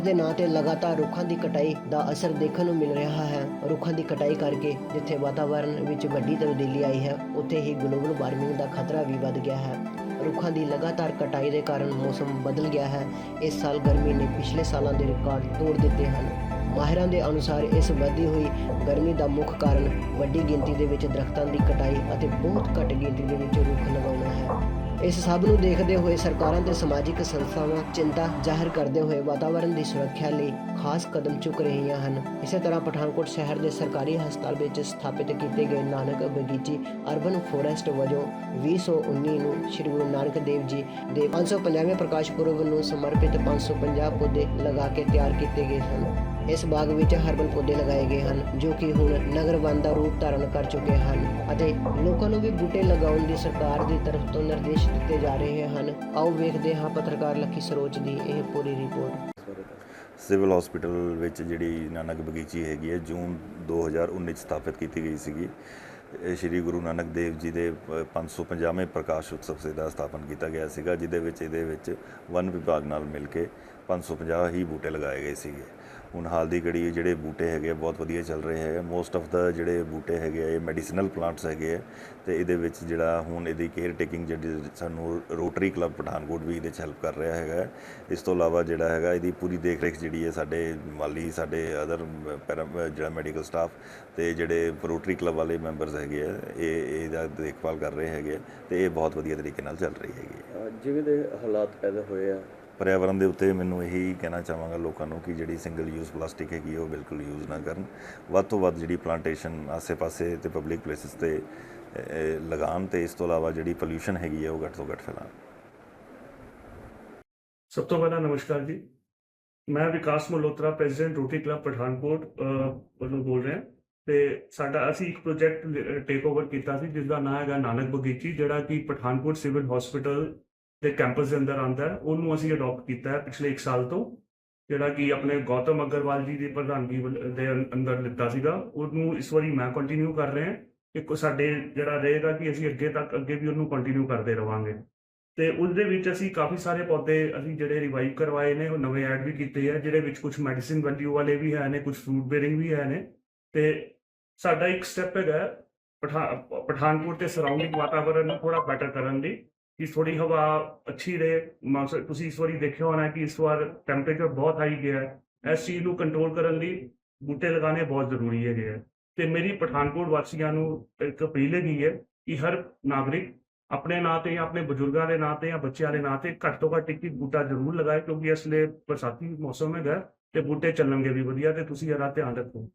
ਦੇ ਨਾਂ ਤੇ ਲਗਾਤਾਰ ਰੁੱਖਾਂ ਦੀ ਕਟਾਈ ਦਾ ਅਸਰ ਦੇਖਣ ਨੂੰ ਮਿਲ ਰਿਹਾ ਹੈ। ਰੁੱਖਾਂ ਦੀ ਕਟਾਈ ਕਰਕੇ ਜਿੱਥੇ ਵਾਤਾਵਰਣ ਵਿੱਚ ਵੱਡੀ ਤਬਦੀਲੀ ਆਈ ਹੈ, ਉੱਥੇ ਹੀ ਗਲੋਬਲ ਵਾਰਮਿੰਗ ਦਾ ਖਤਰਾ ਵੀ ਵੱਧ ਗਿਆ ਹੈ। ਰੁੱਖਾਂ ਦੀ ਲਗਾਤਾਰ ਕਟਾਈ ਦੇ ਕਾਰਨ ਮੌਸਮ ਬਦਲ ਗਿਆ ਹੈ। ਇਸ ਸਾਲ ਗਰਮੀ ਨੇ ਪਿਛਲੇ ਸਾਲਾਂ ਦੇ ਰਿਕਾਰਡ ਤੋੜ ਦਿੱਤੇ ਹਨ। ਮਾਹਿਰਾਂ ਦੇ ਅਨੁਸਾਰ ਇਸ ਵਧਦੀ ਹੋਈ ਗਰਮੀ ਦਾ ਮੁੱਖ ਕਾਰਨ ਵੱਡੀ ਗਿਣਤੀ ਦੇ ਵਿੱਚ ਦਰਖਤਾਂ ਦੀ ਕਟਾਈ ਅਤੇ ਬਹੁਤ ਘੱਟ ਗਿਣਤੀ ਦੇ ਵਿੱਚ ਰੁੱਖ ਲਗਾਉਣਾ ਹੈ। ਇਸ ਸਭ ਨੂੰ ਦੇਖਦੇ ਹੋਏ ਸਰਕਾਰਾਂ ਤੇ ਸਮਾਜਿਕ ਸੰਸਥਾਵਾਂ ਚਿੰਤਾ ਜ਼ਾਹਿਰ ਕਰਦੇ ਹੋਏ ਵਾਤਾਵਰਣ ਦੀ ਸੁਰੱਖਿਆ ਲਈ ਖਾਸ ਕਦਮ ਚੁੱਕ ਰਹੀਆਂ ਹਨ। ਇਸੇ ਤਰ੍ਹਾਂ ਪਠਾਨਕੋਟ ਸ਼ਹਿਰ ਦੇ ਸਰਕਾਰੀ ਹਸਪਤਾਲ ਵਿੱਚ ਸਥਾਪਿਤ ਕੀਤੇ ਗਏ ਨਾਨਕ ਬਗੀਚੀ ਅਰਬਨ ਫੋਰੈਸਟ ਵਜੋਂ 2019 ਨੂੰ ਸ੍ਰੀ ਗੁਰੂ ਨਾਨਕ ਦੇਵ ਜੀ ਦੇ 550ਵੇਂ ਪ੍ਰਕਾਸ਼ ਪੁਰਬ ਨੂੰ ਸਮਰਪਿਤ 550 ਪੌਦੇ ਲਗਾ ਕੇ ਤਿਆਰ ਕੀਤੇ ਗਏ ਸਨ। ਇਸ ਬਾਗ ਵਿੱਚ ਹਰਬਲ ਪੌਦੇ ਲਗਾਏ ਗਏ ਹਨ, ਜੋ ਕਿ ਹੁਣ ਨਗਰ ਵਨ ਦਾ ਰੂਪ ਧਾਰਨ ਕਰ ਚੁੱਕੇ ਹਨ ਅਤੇ ਲੋਕਾਂ ਨੂੰ ਵੀ ਬੂਟੇ ਲਗਾਉਣ ਦੀ ਸਰਕਾਰ ਦੀ ਤਰਫ ਤੋਂ ਨਿਰਦੇਸ਼ ਦਿੱਤੇ ਜਾ ਰਹੇ ਹਨ। ਆਓ ਵੇਖਦੇ ਹਾਂ ਪੱਤਰਕਾਰ ਲੱਖੀ ਸਰੋਜ ਦੀ ਇਹ ਪੂਰੀ ਰਿਪੋਰਟ। ਸਿਵਲ ਹਸਪੀਟਲ ਵਿੱਚ ਜਿਹੜੀ ਨਾਨਕ ਬਗੀਚੀ ਹੈਗੀ ਹੈ, ਜੂਨ 2019 ਚ ਸਥਾਪਿਤ ਕੀਤੀ ਗਈ ਸੀਗੀ। ਇਹ ਸ਼੍ਰੀ ਗੁਰੂ ਨਾਨਕ ਦੇਵ ਜੀ ਦੇ ਪ- 550ਵੇਂ ਪ੍ਰਕਾਸ਼ ਉਤਸਵ ਦਾ ਸਥਾਪਨ ਕੀਤਾ ਗਿਆ ਸੀਗਾ, ਜਿਹਦੇ ਵਿੱਚ ਇਹਦੇ ਵਿੱਚ ਵਨ ਵਿਭਾਗ ਨਾਲ ਮਿਲ ਕੇ 550 ਹੀ ਬੂਟੇ ਲਗਾਏ ਗਏ ਸੀਗੇ। ਹੁਣ ਹਾਲ ਦੀ ਘੜੀ ਜਿਹੜੇ ਬੂਟੇ ਹੈਗੇ ਆ, ਬਹੁਤ ਵਧੀਆ ਚੱਲ ਰਹੇ ਹੈ ਮੋਸਟ ਆਫ ਦਾ ਜਿਹੜੇ ਬੂਟੇ ਹੈਗੇ ਆ, ਇਹ ਮੈਡੀਸਨਲ ਪਲਾਂਟਸ ਹੈਗੇ ਆ। ਤੇ ਇਹਦੇ ਵਿੱਚ ਜਿਹੜਾ ਹੁਣ ਇਹਦੀ ਕੇਅਰ ਟੇਕਿੰਗ ਜਿਹੜੀ ਸਾਨੂੰ ਰੋਟਰੀ ਕਲੱਬ ਪਠਾਨਕੋਟ ਵੀ ਇਹਦੇ ਚ ਹੈਲਪ ਕਰ ਰਿਹਾ ਹੈਗਾ। ਇਸ ਤੋਂ ਇਲਾਵਾ ਜਿਹੜਾ ਹੈਗਾ ਇਹਦੀ ਪੂਰੀ ਦੇਖ ਰੇਖ ਜਿਹੜੀ ਹੈ ਸਾਡੇ ਮਾਲੀ ਸਾਡੇ ਅਦਰ ਜਿਹੜਾ ਮੈਡੀਕਲ ਸਟਾਫ ਤੇ ਜਿਹੜੇ ਰੋਟਰੀ ਕਲੱਬ ਵਾਲੇ ਮੈਂਬਰਸ ਹੈਗੇ ਆ ਇਹ ਇਹਦਾ ਦੇਖਭਾਲ ਕਰ ਰਹੇ ਹੈਗੇ ਆ ਤੇ ਇਹ ਬਹੁਤ ਵਧੀਆ ਤਰੀਕੇ ਨਾਲ ਚੱਲ ਰਹੀ ਹੈਗੀ ਜਿਵੇਂ ਦੇ ਹਾਲਾਤ ਪੈਦਾ ਹੋਏ ਆ ਪਰਿਆਵਰਣ ਦੇ ਉੱਤੇ ਮੈਨੂੰ ਇਹੀ ਕਹਿਣਾ ਚਾਹਾਂਗਾ ਲੋਕਾਂ ਨੂੰ ਕਿ ਜਿਹੜੀ ਸਿੰਗਲ ਯੂਜ਼ ਪਲਾਸਟਿਕ ਹੈਗੀ ਉਹ ਬਿਲਕੁਲ ਯੂਜ਼ ਨਾ ਕਰਨ। ਵੱਧ ਤੋਂ ਵੱਧ ਜਿਹੜੀ ਪਲਾਂਟੇਸ਼ਨ ਆਸੇ-ਪਾਸੇ ਤੇ ਪਬਲਿਕ ਪਲੇਸਿਸ ਤੇ ਲਗਾਉਣ ਤੇ ਇਸ ਤੋਂ ਇਲਾਵਾ ਜਿਹੜੀ ਪੋਲਿਊਸ਼ਨ ਹੈਗੀ ਹੈ ਉਹ ਘੱਟ ਤੋਂ ਘੱਟ ਫੈਲਾਉਣ। ਸਭ ਤੋਂ ਪਹਿਲਾਂ ਨਮਸਕਾਰ ਜੀ। ਮੈਂ Vikas Malhotra president Rotary club Pathankot ਵੱਲੋਂ ਬੋਲ ਰਿਹਾ। ਤੇ ਸਾਡਾ, ਅਸੀਂ ਇੱਕ ਪ੍ਰੋਜੈਕਟ ਟੇਕ ਓਵਰ ਕੀਤਾ ਸੀ ਜਿਸ ਦਾ ਨਾਮ ਹੈਗਾ ਨਾਨਕ ਬਗੀਚੀ, ਜਿਹੜਾ ਕਿ ਪਠਾਨਕੋਟ ਸਿਵਲ ਹਸਪੀਟਲ ਦੇ ਕੈਂਪਸ ਦੇ ਅੰਦਰ ਆਉਂਦਾ ਹੈ। ਉਹਨੂੰ ਅਸੀਂ ਅਡਾਪਟ ਕੀਤਾ ਹੈ ਪਿਛਲੇ 1 ਸਾਲ ਤੋਂ। ਜਿਹੜਾ ਕਿ ਆਪਣੇ ਗੌਤਮ ਅਗਰਵਾਲ ਜੀ ਦੀ ਪ੍ਰਧਾਨਗੀ ਵੱਲ- ਦੇ ਅੰਦਰ ਲਿੱਤਾ ਸੀਗਾ। ਉਹਨੂੰ ਇਸ ਵਾਰੀ ਮੈਂ ਕੰਟੀਨਿਊ ਕਰ ਰਿਹਾ ਇੱਕ ਸਾਡੇ ਜਿਹੜਾ ਰਹੇਗਾ ਕਿ ਅਸੀਂ ਅੱਗੇ ਤੱਕ, ਅੱਗੇ ਵੀ ਉਹਨੂੰ ਕੰਟੀਨਿਊ ਕਰਦੇ ਰਵਾਂਗੇ। ਤੇ ਉਸ ਦੇ ਵਿੱਚ ਅਸੀਂ ਕਾਫੀ ਸਾਰੇ ਪੌਦੇ ਅਸੀਂ ਜਿਹੜੇ ਰਿਵਾਈਵ ਕਰਵਾਏ ਨੇ, ਉਹ ਨਵੇਂ ਐਡ ਵੀ ਕੀਤੇ ਆ ਜਿਹੜੇ ਵਿੱਚ ਕੁਝ ਮੈਡੀਸਿਨ ਵੈਲਿਊ ਵਾਲੇ ਵੀ ਹੈ ਨੇ ਕੁਝ ਫਰੂਟ ਬੇਰਿੰਗ ਵੀ ਹੈ ਨੇ। ਤੇ ਸਾਡਾ ਇੱਕ ਸਟੈਪ ਹੈਗਾ ਪਠਾ- ਪਠਾਨਕੋਟ ਤੇ ਸਰਾਊਂਡਿੰਗ ਵਾਤਾਵਰਣ ਨੂੰ ਥੋੜਾ ਬੈਟਰ ਕਰਨ ਲਈ। ਕਿ ਥੋੜੀ ਹਵਾ ਅੱਛੀ ਰਹੇ। ਮੌਸ- ਤੁਸੀਂ ਇਸ ਵਾਰੀ ਦੇਖਿਆ ਹੋਣਾ ਕਿ ਇਸ ਵਾਰ ਟੈਂਪਰੇਚਰ ਬਹੁਤ ਹਾਈ ਗਿਆ ਹੈ। ਇਸ ਚੀਜ਼ ਨੂੰ ਕੰਟਰੋਲ ਕਰਨ ਲਈ ਬੂਟੇ ਲਗਾਉਣੇ ਬਹੁਤ ਜ਼ਰੂਰੀ ਹੈਗੇ ਹੈ ਤੇ ਮੇਰੀ ਪਠਾਨਕੋਟ ਵਾਸੀਆਂ ਨੂੰ ਇੱਕ ਅਪੀਲ ਹੈਗੀ ਹੈ ਕਿ ਹਰ ਨਾਗਰਿਕ ਆਪਣੇ ਨਾਂ ਤੇ ਜਾਂ ਆਪਣੇ ਬਜ਼ੁਰਗਾਂ ਦੇ ਨਾਂ ਤੇ ਜਾਂ ਬੱਚਿਆਂ ਦੇ ਨਾਂ ਤੇ ਘੱਟ ਤੋਂ ਘੱਟ ਇੱਕ ਇੱਕ ਬੂਟਾ ਜ਼ਰੂਰ ਲਗਾਏ ਕਿਉਂਕਿ ਇਸ ਲਈ ਬਰਸਾਤੀ ਮੌਸਮ ਹੈਗਾ ਤੇ ਬੂਟੇ ਚੱਲਣਗੇ ਵੀ ਵਧੀਆ ਤੇ ਤੁਸੀਂ ਇਹਦਾ ਧਿਆਨ ਰੱਖੋ।